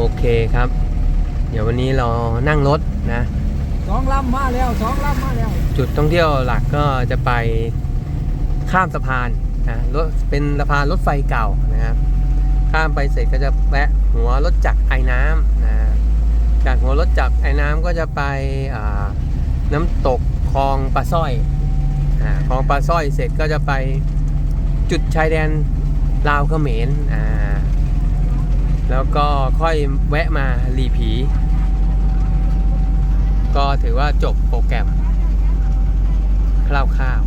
โอเคครับ เดี๋ยววันนี้เรานั่งรถนะสองลำมาแล้วสองลำมาแล้ว จุดท่องเที่ยวหลักก็จะไปข้ามสะพานนะรถเป็นสะพานรถไฟเก่านะครับ ข้ามไปเสร็จก็จะแวะหัวรถจักรไอ้น้ำนะจากหัวรถจักรไอ้น้ำก็จะไปอ่าน้ำตกคลองปลาสร้อยอาคลองปลาสร้อยเสร็จก็จะไปจุดชายแดนลาวเขมรอ่า แล้วก็ค่อยแวะมาลีผี ก็ถือว่าจบโปรแกรมคร่าวๆ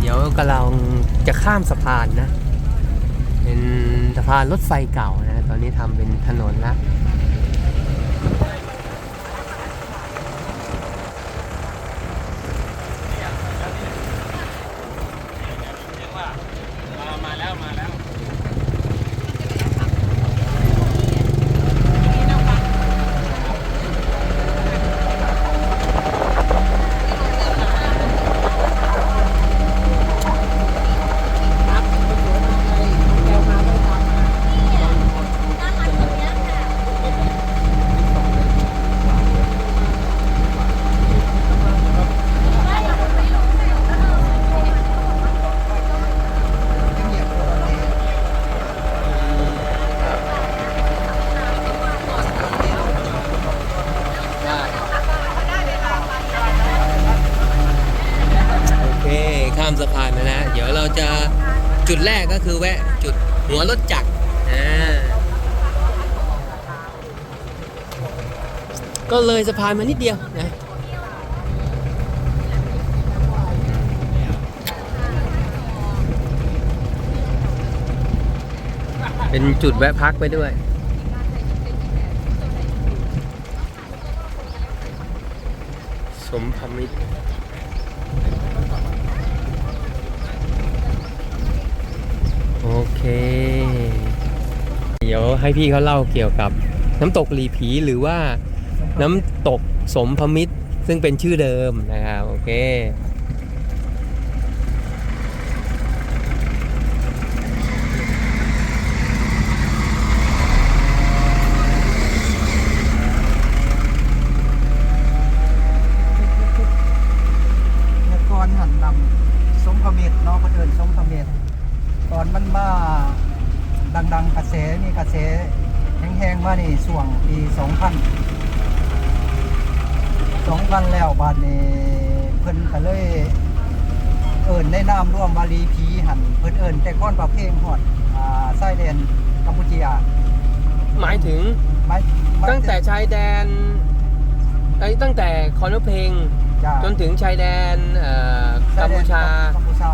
เดี๋ยวกำลังจะข้ามสะพานนะ เป็นสะพานรถไฟเก่านะ ตอนนี้ทำเป็นถนนละ มาแล้วมาแล้ว โอเค ข้ามสะพานมาแล้ว เดี๋ยวเราจะจุดแรกก็คือแวะจุดหัวรถจักรอ่า ก็เลยสะพานมานิดเดียวนะเป็นจุดแวะพักไปด้วยสมพมิตรโอเค เดี๋ยวให้พี่เขาเล่าเกี่ยวกับน้ำตกหลีผีหรือว่า น้ำตกสมพมิตร ซึ่งเป็นชื่อเดิมนะครับ โอเคนกรหันนำสมพเมตรเนาะคนอื่นสมพเมตรตอนมันมาดัง ๆ กระแสมีกระแสแห้งๆมานี่ช่วงปี 2000 2000แล้วบาดนี้เพิ่นก็เลย เอิ้นในนามร่วมวาลีผีหันเพิ่นเอิ้นแต่ก้อนประเพลงฮอดอ่าชายแดนกัมพูชีหมายถึงหมายหมายตั้งแต่ชายแดนไอ้ยตั้งแต่คอนเพลง จ้ะจนถึงชายแดนเอ่อกัมพูชา กัมพูชา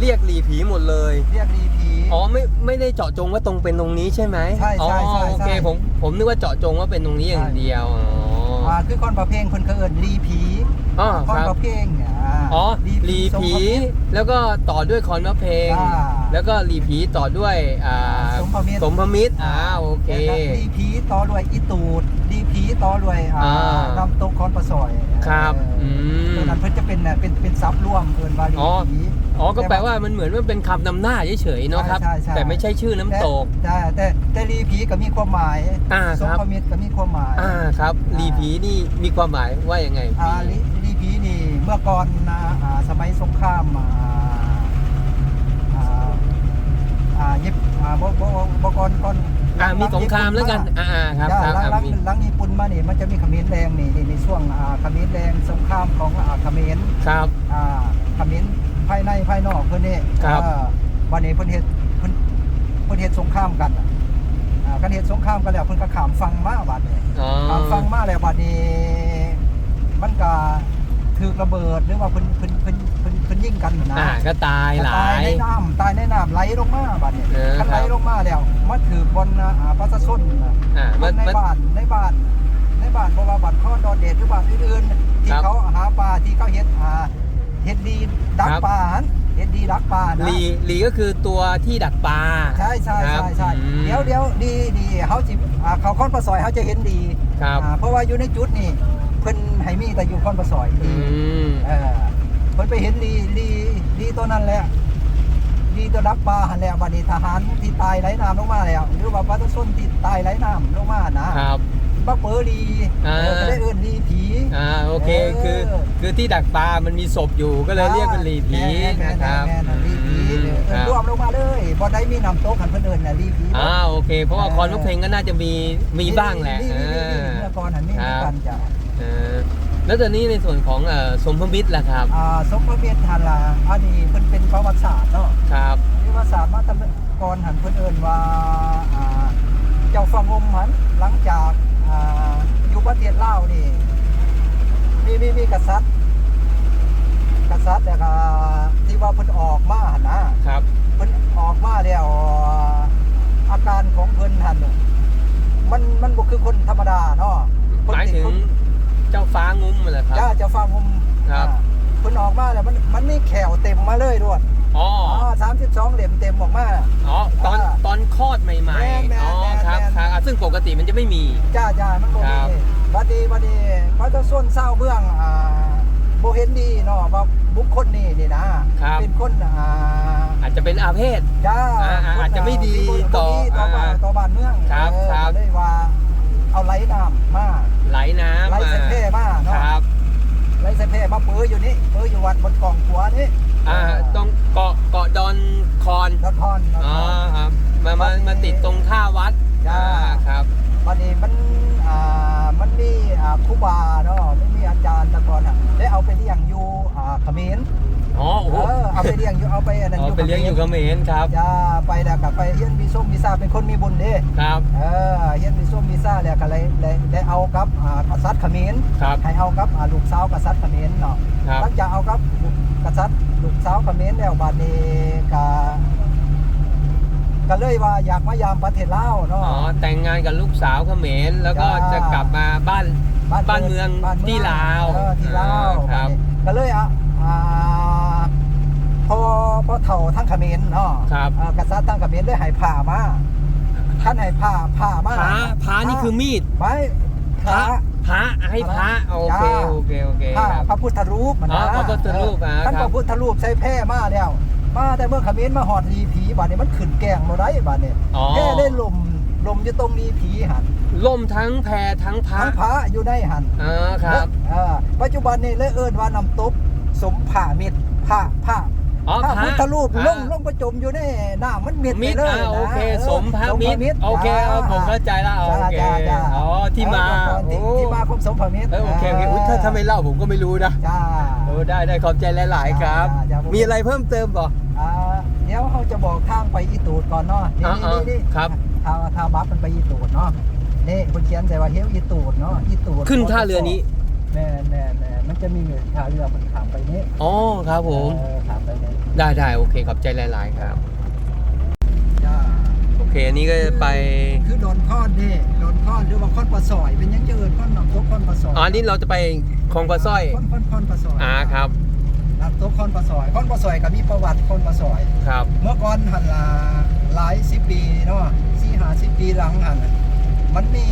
เรียกหลีผีหมดเลย เรียกลีผี อ๋อไม่ไม่ได้เจาะจงว่าตรงเป็นตรงนี้ใช่ไหมใช่ใช่ใช่อ๋อโอเคใช่ผมผมนึกว่าเจาะจงว่าเป็นตรงนี้อย่างใช่ เดียวอ๋อ อ่าคือก้อนประเพลงเพิ่นก็เอิ้นลีผีอ๋อก้อนครับประเพลงเนี่ยาอ๋อลีผีสมพมิตรแล้วก็ต่อด้วยคอนมะเพลง อ่าแล้วก็ลีผีต่อด้วยอ่าสมพมิตร สมพมิตรอ่าโอเค แล้วก็ลีผีต่อด้วยอีตูดลีผีต่อด้วยอ่าอ่าน้ำตกคอนประซอยครับเอออืมตัวนั้นเพิ่นจะเป็นน่ะเป็นเป็นซับร่วมเอิ้นว่าลีอ๋อ ผี อ๋อ ก็แปลว่ามันเหมือนว่าเป็นคำนำหน้าเฉยๆเนาะครับ ใช่ใช่แต่ไม่ใช่ชื่อน้ำตกแต่แต่แต่ลีผีก็มีความหมายอ่าสคมรับ พมิตรก็มีความหมายอ่าครับลีผีนี่มีความหมายว่ายังไงอ่าลีลีผีนี่เมื่อก่อนนะอ่าสมัยสงครามอ่าอ่าอ่ายิบอ่าบ่บ่บ่ก่อนก่อนอ่ามีสงครามแล้วกัน อ่าอ่าครับจ้าครับหลังหลังอ่ามีหลังญี่ปุ่นมานี่มันจะมีเขมรแดงนี่นี่ในช่วงอ่าเขมรแดงสงครามของอ่าเขมร ครับ อ่าเขมร ภายในภายนอกเพิ่นนี่ครับอ่าวันนี้เพิ่นเฮ็ดเพิ่นเพิ่นเฮ็ดสงครามกันอะอ่าการเฮ็ดสงครามกันแล้วเพิ่นก็ข้ามฝั่งมาบัดนี้อ๋อข้ามฝั่งมาแล้วบัดนี้ มันก็ถูกระเบิดหรือว่าเพิ่นเพิ่นเพิ่นเพิ่นเพิ่นยิงกันนะอ่าก็ตายหลาตายย ในน้ำตายในน้ำไหลลงมาบัดนี้เออคันไหลครับ ลงมาแล้วมาถือบนอ่าประชาชนน่ะ อ่าคมันนในมัน บ้านในบ้านในบ้านบ่ว่าบ้านข้อนดอนเดชหรือบ้านอื่นๆที่ครับ เขาหาปลาที่เขาเฮ็ดอ่า เฮ็ดดีดักครับ ปลาหันเฮ็ดดีดักปลานะลีลีก็คือตัวที่ดักปลาใช่ใช่ครับใช่ใช่อืม เดี๋ยวเดี๋ยวดีดีเขาจิอ่าเขาค้อนปลาซอยเขาจะเห็นดีครับ อ่าเพราะว่าอยู่ในจุดนี้เพิ่นให้มีแต่อยู่คอนประสอยอืลีมเออเพิ่นไปเห็นลีลีลีตัวนั้นแหละลีตัวดักปลาหันแล้วบัดนี้ทหารที่ตายไหลน้ำลงมาแล้วหรือว่าปลาตะส้นที่ตายไหลน้ำลงมานะครับ บักเปอร์ลีอ่า คือคือที่ดักปลา มันมีศพอยู่ก็เลยเรียกเป็นลีผีแม่นนะครับแม่นแม่นลีผีเออคเอิ้นรับรวมลงมาเลยบ่ได้มีน้ำตกหันเพิ่นเอิ้นน่ะลีผีอ่าโอเค เพราะว่าคอนลูกเพลงก็น่าจะมีมีบ้างแหละลีเอลีลีอเมื่อก่อนหันมีครับ กันจ้ะเออแล้วตอนนี้ในส่วนของเอ่อสมพมิตรล่ะครับอ่าสมพระเมธทันละอันนี้เพิ่นเป็นประวัติศาสตร์เนาะครับ ประวัติศาสตร์มาแตก่อนหันเพิ่นเอิ้นว่าอ่าเจ้าฟังงมหันหลังจากอ่าอยู่ประเทศลาวนี่มีมีมีกษัตริย์ กษัตริย์แล้วก็ที่ว่าเพิ่นออกมาหั่นนะครับ เพิ่นออกมาแล้วอาการของเพิ่นหันน่ะมันมันบ่คือคนธรรมดาเนาะหมายถึงเจ้าฟ้างุ้มเหรอคจ้ารับเจ้าฟังงมครับ อ่าเพิ่นออกมาแล้วมันมันมีแขวเต็มมาเลยด้วยอ๋อ อ๋อสามสิบสองเหลี่ยมเต็มออกมา อ๋อ ตอนอ่าตอนคลอดใหม่แม่นแม่ๆ นอ๋อแม่นครับแม่น ครับอะซึ่งปกติมันจะไม่มี จ้าจ้ามันบ่ครัมีบ บัดดีบัดดีเขาจะส่วนเศร้าเบื้องอ่า บ่เห็นดีเนาะว่าบุคคลนี่นี่นะ ครับ เป็นคนอ่าอาจจะเป็นอาเพศ จ้าอ่าอ่าอาจจะไม่ดีต่อต่อบ้านอ่าต่อบ้านเมืองครับเออครับก็เลยว่า เอาไหลน้ำมาไหลน้ำไหลใส่แพร่มาคเนาะรับไหลใส่แพร่มาเปื้ออยู่นี่เปื้ออยู่วัดบนกองขัวนี่อ่าตรงเกาะเกาะดอนคอนดอนพรดอนอ๋อพรครับมามามาติดตรงท่าวัดจ้า อ่ครับ วันนี้มันอ่า มันมีอ่าครูบาเนาะมันมีอาจารย์แตะกอนอะได้เอาไปเลี้ยงอยู่อ่าเขมรอ๋อโอ้โหเออเอาไปเลี้ยงอยู่เอาไปอันนั้นอ๋ออยู่ไปเลี้ยงอยู่เขมรครับจ้าไปแล้วก็ไปเฮียนมีส้มมีซาเป็นคนมีบุญเด้ครับเออเฮียนมีส้มมีซาแล้วก็เลยได้ได้เอากับอ่ากษัตริย์เขมรครับให้เอากับอ่าลูกสาวกษัตริย์เขมรเนาะครับหลังจากเอากับกษัตริย์ลูกสาวเขมรแล้วบัดนี้ก็ ก็เลยว่าอยากมายามประเทศลาวเนาะ อ๋อแต่งงานกับลูกสาวเขมรแล้วก็จ้า จะกลับมาบ้าน บ้านเมืองบ้นเมืที่ลาวเออที่ลาวอ่าครับ ก็เลยอะอ่าพอพอเถ่าทั้งเขมรเนาะครับเอ่อกษัตริย์ทั้งเขมรได้ให้ผ้ามาท่านให้ผ้าผ้ามาพระพระนี่คือมีดไว้พระ พระให้พระโอเคจ้า โอเคโอเคผ้าครับ พระพุทธรูปมันอ๋อนะพระพุทธรูปอะท่านครัพบระพุทธรูปใช้แพร่มาแล้ว มาแต่เมื่อเขมรมาหอดลีผีบาดนี้มันขึ้นแกงบ่ได้บาดนี้อ๋อ แค่ได้ลมลมอยู่ตรงลีผีหันล่มทั้งแพรทั้งพระทั้งพระอยู่ในหันอ๋อครับเออปัจจุบันนี้เลยเอิ้นว่าน้ำตกสมผ่าเม็ดผ้าผ้าอ๋อผ้าพระพุทธรูปอ่าลงลงประจมอยู่ในน้ำมันเม็ดไปมิตรเลยอ่านะโอเคออสมพระมิตรสโอเคจ้เอาผมเข้าใจแล้วโอเคจ้าจ้าอ๋อที่มาเออที่โอ้ที่มาของสมพระมิตรเออโอเคโอเคอุ๊ยถ้าถ้าไม่เล่าผมก็ไม่รู้นะ จ้าโอ้ ได้ได้ขอบใจหลาย ๆ ครับจ้าจ้าผมมีอะไรเพิ่มเติมป่ะอ่าเดี๋ยวเขาจะบอกทางไปอีตูดก่อนเนาะนี่อ่านี่นี่ครับ ทางทางบัฟมันไปอีตูดเนาะนี่คนเขียนแต่ว่าเฮลอีตูดเนาะอีตูดขึ้นท่าเรือนี้ แน่แน่แน่มันจะมีท่าเรือมันขามไปนี้อ๋อครับผม เออขามไปนี้ได้ได้โอเคขอบใจหลาย ๆ ครับ จ้าโอเคอันนี้ก็จะไปคือโดนค้อนนี่โดนค้อนหรือว่าค้อนปลาสอยเป็นหยังจะเอินค้อนน้ำตกค้อนปลาสอยอ๋ออันนี้เราจะไป คองปลาสร้อยคอนคอนคอนปลาสอยอ่าครับน้ำตกค้อนปลาสอยคอนปลาสอยก็มีประวัติคอนปลาสอย ครับ เมื่อก่อนหันลาหลายสิบปีเนาะสี่ห้าสิบปีหลังหันน่ะมันมี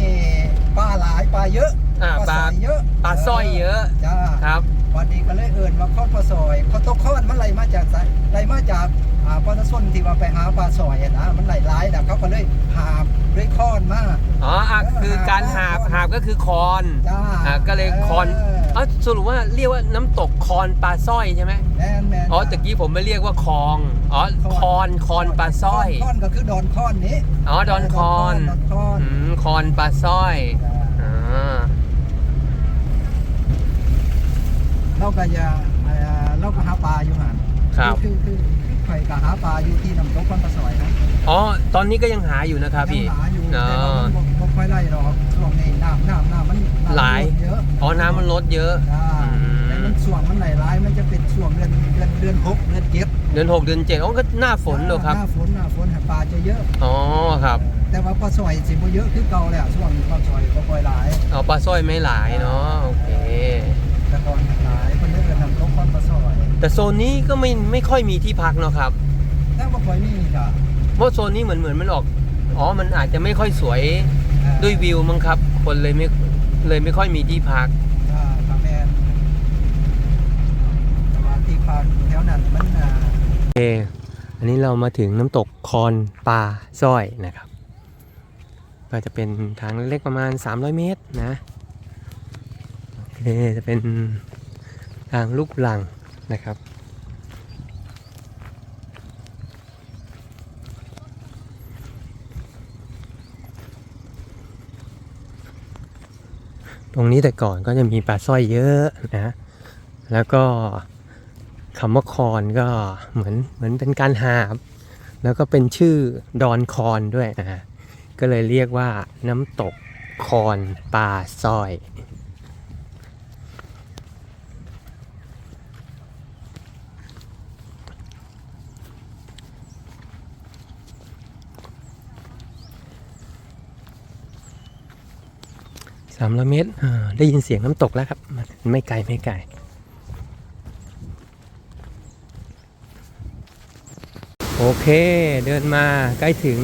ปลาหลายปลาเยอะอ่าปลาสอยเยอะปลาสร้อยเยอะจ้าครับ วันนี้ก็เลยเอินว่าค้อนปลาสอยข้อตกคอนมันไหลมาจากไสไหลมาจากอ่าปลาตะส้นที่ว่าไปหาปลาสอยอะนะมันไหลหลายนะเขาก็เลยหาบด้วยค้อนมา อ๋ออะคือการหาบหาบก็คือคอนจ้าอะก็เลยคอนเออ สรุปว่าเรียกว่าน้ำตกคอนปลาสร้อยใช่ไหมแมนแมนอ๋อตะกี้ผมไม่เรียกว่าคลองอ๋อคอนคอนปลาสร้อยคอนก็คือดอนคอนนี้อ๋อดอนคอนดอนคอนอืมคอนปลาสร้อยจ้าอ่าเราก็จะอ่าเราก็หาปลาอยู่หันครับคือคือ คือข่อยก็หาปลาอยู่ที่น้ำตกคอนปลาสอยนะอ๋อ ตอนนี้ก็ยังหาอยู่นะครับพี่ ยังหาอยู่อ๋แต่ว่าอมันบ่บ่ค่อยไล่หรอกช่วงนี้น้ำน้ำน้ำมันน้ำหลาย เยอะอ๋อ น้ำมันลดเยอะจ้าอืมแต่มันช่วงมันไหลร้าย มันจะเป็นช่วงเดือนเดือนเดือนหกเดือนเจ็ดเดือนหกเดือนเจ็ดอ๋อก็หน้าฝนเหรอครับ หน้าฝนหน้าฝนหาปลาจะเยอะ อ๋อครับแต่ว่าปลาสอยสิบ่เยอะคือเก่าแหละช่วงนี้ปลาสอยก็ค่อยหลายเอาปลาสร้อยไม่หลายเนาะ โอเค แต่ก่อนหลาย แต่โซนนี้ก็ไม่ไม่ค่อยมีที่พักเนาะครับนั่งบ่ค่อยมีจ้ะเพราะโซนนี้เหมือนเหมือนมันออก อ๋อ มันอาจจะไม่ค่อยสวยด้วยวิวมั้งครับ คนเลยไม่เลยไม่ค่อยมีที่พักจ้ะตามแมนแต่ว่าที่พักแถวนั้นมันอโอเค อันนี้เรามาถึงน้ำตกคอนปลาสร้อยนะครับ ก็จะเป็นทางเล็กประมาณ 300 เมตรนะ โอเค จะเป็นทางลูกหลัง นะครับ ตรงนี้แต่ก่อนก็จะมีปลาสร้อยเยอะนะ แล้วก็คำว่าคอนก็เหมือนเหมือนเป็นการหาบ แล้วก็เป็นชื่อดอนคอนด้วยนะก็เลยเรียกว่าน้ำตกคอนปลาสร้อย สามร้อยเมตรได้ยินเสียงน้ำตกแล้วครับมันไม่ไกลไม่ไกลโอเคเดินมาใกล้ถึง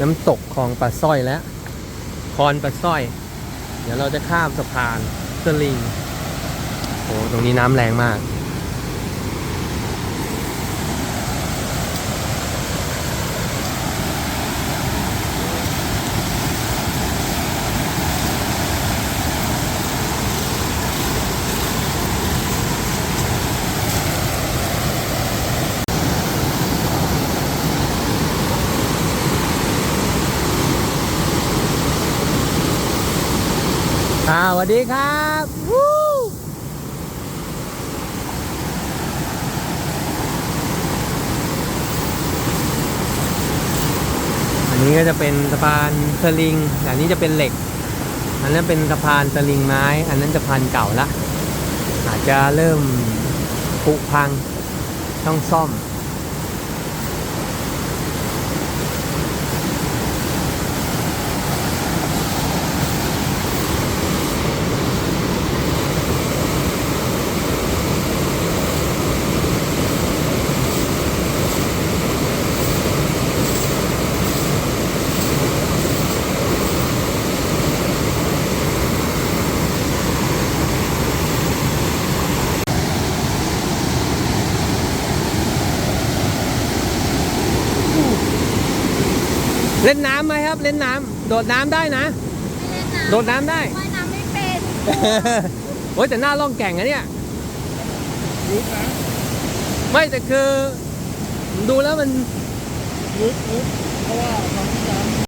น้ำตกคลองปลาสร้อยแล้วคอนปลาสร้อย เดี๋ยวเราจะข้ามสะพานสลิงโอ้ตรงนี้น้ำแรงมาก วัสดีครับวู้อันนี้ก็จะเป็นสะพานสลิง อันนี้จะเป็นเหล็ก อันนั้นเป็นสะพานสลิงไม้ อันนั้นสะพานเก่าละ อาจจะเริ่มผุพังต้องซ่อม เล่นน้ำไหมครับ เล่นน้ำโดดน้ำได้นะ โดดน้ำได้ว่ายน้ำไม่เป็นโอ้ยแต่หน้าล่องแก่งอะเนี่ยไม่แต่คือ ดูแล้วมันลึกลึกเพราะว่าตอนที่น้ำ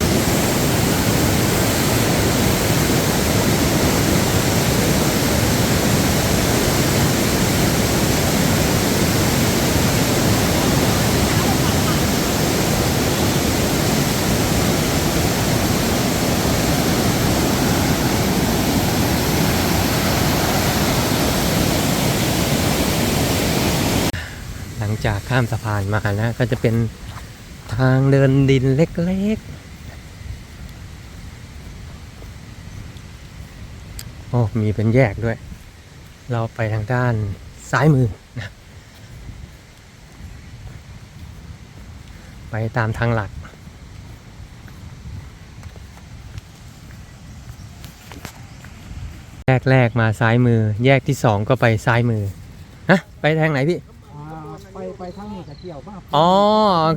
หลังจากข้ามสะพานมานะ ก็จะเป็นทางเดินดินเล็กๆ โอ้ มีเป็นแยกด้วย เราไปทางด้านซ้ายมือนะไปตามทางหลัก แยกแรกมาซ้ายมือ แยกที่สองก็ไปซ้ายมือ ฮะ ไปทางไหนพี่ ทางนี้จะเกี่ยวมากอ๋อ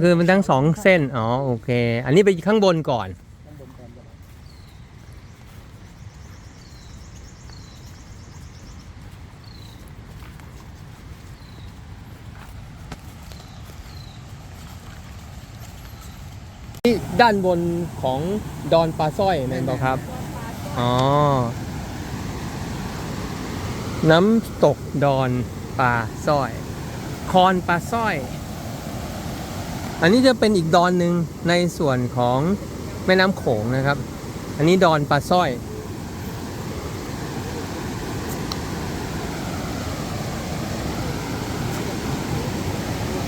คือมันทั้งสองเส้น อ๋อ โอเค อันนี้ไปข้างบนก่อนข้างบนก่อนก็ได้ที่ด้านบนของดอนปลาสร้อยแมนบอครับ อ๋อ น้ำตกดอนปลาสร้อย คอนปลาสร้อย อันนี้จะเป็นอีกดอนหนึ่งในส่วนของแม่น้ำโขงนะครับ อันนี้ดอนปลาสร้อย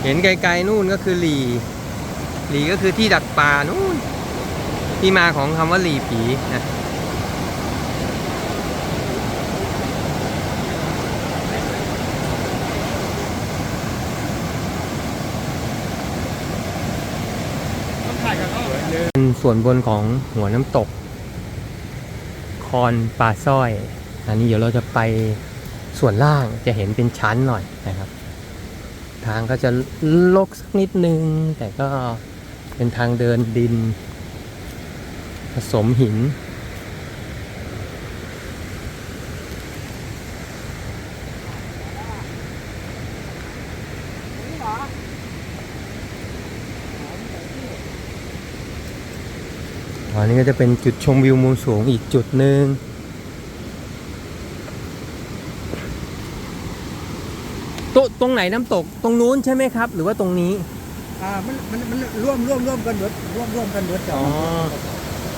เห็นไกลๆนู่นก็คือหลีหลีก็คือที่ดักปลานู่นที่มาของคำว่าหลีผีนะ เป็นส่วนบนของหัวน้ำตก คอนป่าสร้อย อันนี้เดี๋ยวเราจะไปส่วนล่างจะเห็นเป็นชั้นหน่อยนะครับ ทางก็จะลกสักนิดนึง แต่ก็เป็นทางเดินดิน ผสมหิน อันนี้ก็จะเป็นจุดชมวิวมุมสูงอีกจุดหนึ่งตรงตรงไหนน้ำตกตรงนู้นใช่ไหมครับ หรือว่าตรงนี้ อ่ามันมันมันร่วมร่วมร่วมกันเบิดร่วมร่วมกันเบิดจ้ะอ๋อ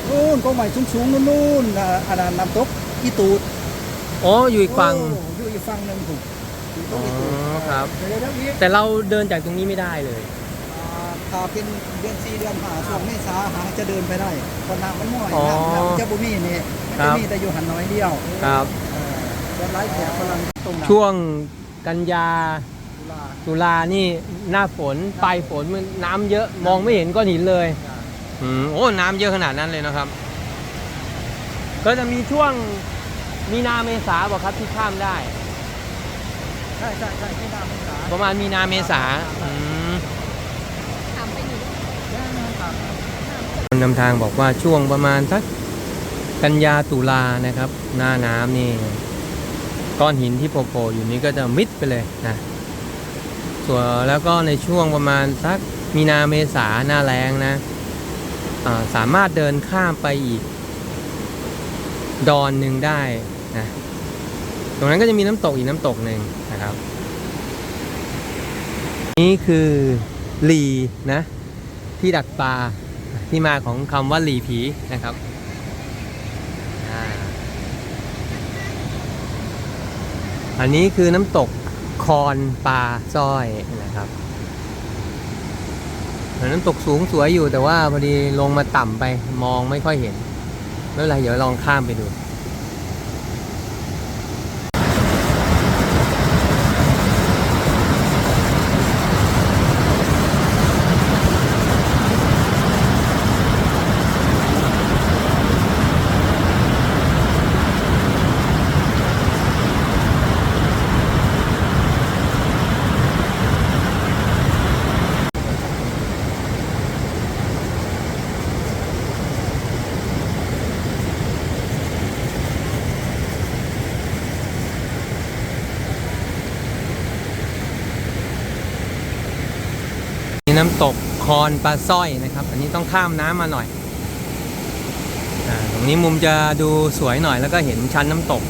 นู่นกองใหม่สูงสูงๆนู่นนู่นอ่าอันนั้นน้ำตกอีตูดอ๋ออยู่อีกฝั่งโอ้อยู่อีกฝั่งหนึ่งถูกอยู่ตรงอีตูดอ๋อครับเดี๋ยวเดี๋ยวนี้แต่เราเดินจากตรงนี้ไม่ได้เลยอ่า ถ้าเป็นเดือนสี่เดือนห้าช่วงเมษาหาจะเดินไปได้เพราะน้ำมันน้อยอ๋อน้ำน้ำจะบุมีนี่มันครัจะบมีแต่อยู่หันน้อยเดียวครับ เออส่วนไร้แถบกำลังตรงนั้นช่วงกันยาตุลาตุลานี่หน้าฝนปลายฝนมันน้ำเยอะมองไม่เห็นก้อนหินเลยอืมโอ้น้ำเยอะขนาดนั้นเลยนะครับ ก็จะมีช่วงมีนาเมษาบอกครับที่ข้ามได้ ใช่ใช่ใช่ที่น้ำเมษาประมาณมีนาเมษาอืม ถามไปหนู แค่นั้นครับ ค นำทางบอกว่าช่วงประมาณสักกันยาตุลานะครับ หน้าน้ำนี่ก้อนหินที่โผล่อยู่นี้ก็จะมิดไปเลยนะส่วนแล้วก็ในช่วงประมาณสักมีนาเมษาหน้าแรงนะอ่าสามารถเดินข้ามไปอีก ดอนหนึ่งได้นะตรงนั้นก็จะมีน้ำตกอีกน้ำตกหนึ่งนะครับ นี่คือลีนะ ที่ดักปลา ที่มาของคำว่าหลีผีนะครับอันนี้คือน้ำตกคอนปลาสร้อยนะครับน้ำตกสูงสวยอยู่แต่ว่าพอดีลงมาต่ำไปมองไม่ค่อยเห็นไม่เป็นไรเดี๋ยวลองข้ามไปดู น้ำตกคอนปลาสร้อยนะครับ อันนี้ต้องข้ามน้ำมาหน่อยอาตรงนี้มุมจะดูสวยหน่อยแล้วก็เห็นชั้นน้ำตก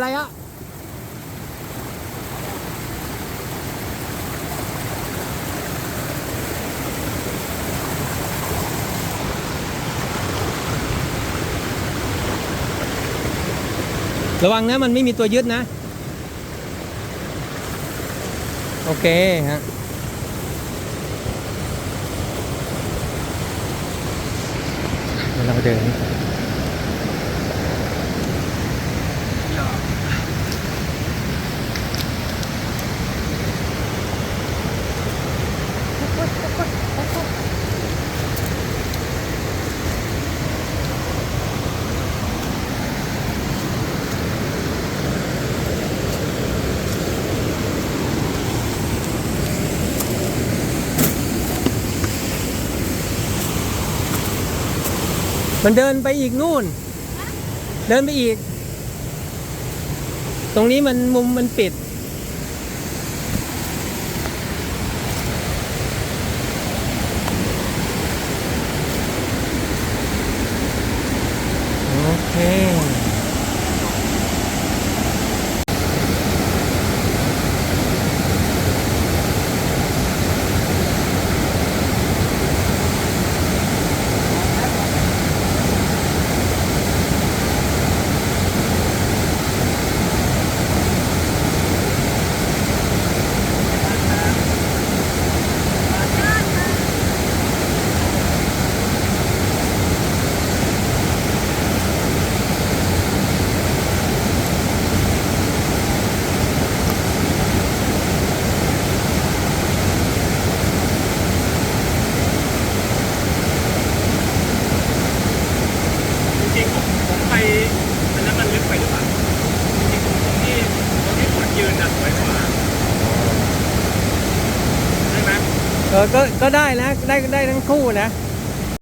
อ้าวเป็นไรอะระวังนะมันไม่มีตัวยึดนะ โอเคฮะเราเดิน มันเดินไปอีกนู่น เดินไปอีก ตรงนี้มันมุมมันปิด โอเค อ ก็ได้นะ ได้ได้ทั้งคู่นะ